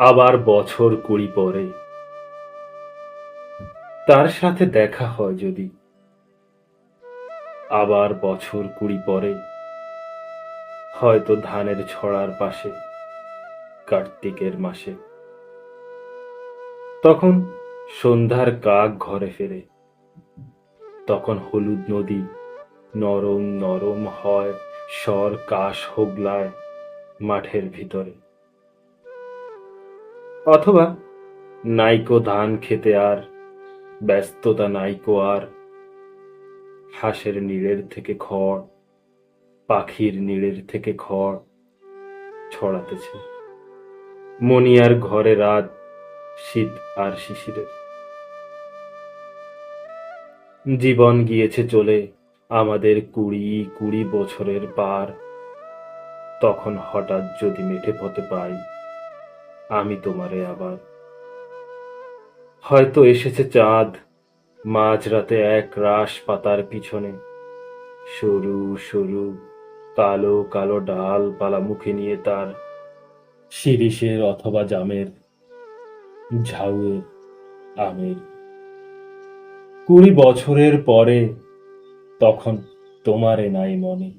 আবার বছর কুড়ি পরে। তার সাথে দেখা হয় যদি। আবার বছর কুড়ি পরে। হয়তো ধানের ছড়ার পাশে, কার্তিকের মাসে। তখন সন্ধ্যার কাক ঘরে ফেরে। তখন হলুদ নদী নরম নরম হয়, স্বর কাশ হোগলায় মাঠের ভিতরে। অথবা নাইকো ধান খেতে আর, ব্যস্ততা নাইকো আর। হাঁসের নীড়ের থেকে খড়, পাখির নীড়ের থেকে খড় ছড়াতেছে। মনিয়ার ঘরে রাত, শীত আর শিশিরের। জীবন গিয়েছে চলে আমাদের কুড়ি কুড়ি বছরের পার। তখন হঠাৎ যদি মেঠে পথে পাই আমি তোমারে আবার। হয়তো এসেছে চাঁদ মাঝরাতে এক রাস পাতার পিছনে। সরু সরু, কালো কালো ডাল পালা মুখে নিয়ে তার শিরিষের অথবা জামের ঝাউয়ের আমের। কুড়ি বছরের পরে তখন তোমারে নাই মনে।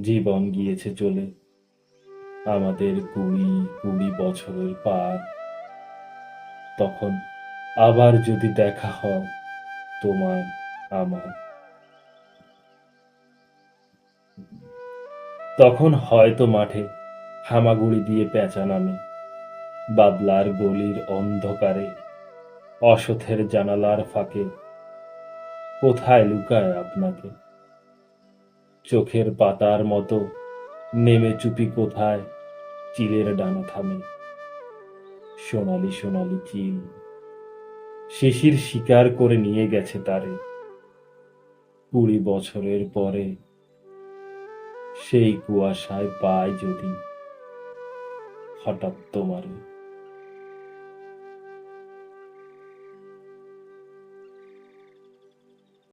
জীবন গিয়েছে চলে। আমাদের কুড়ি কুড়ি বছরের পার। তখন আবার যদি দেখা হয় তোমার আমার। তখন হয়তো মাঠে হামাগুড়ি দিয়ে পেঁচা নামে বাদলার গলির অন্ধকারে অসথের জানালার ফাঁকে, কোথায় লুকায় আপনাকে? চোখের পাতার মতো নেমে চুপি কোথায়? চিলের ডানা থামে। সোনালি সোনালি চিল। শিশির শিকার করে নিয়ে গেছে তারে। কুড়ি বছরের পরে সেই কুয়াশায় পায় যদি। হঠাৎ তোমারে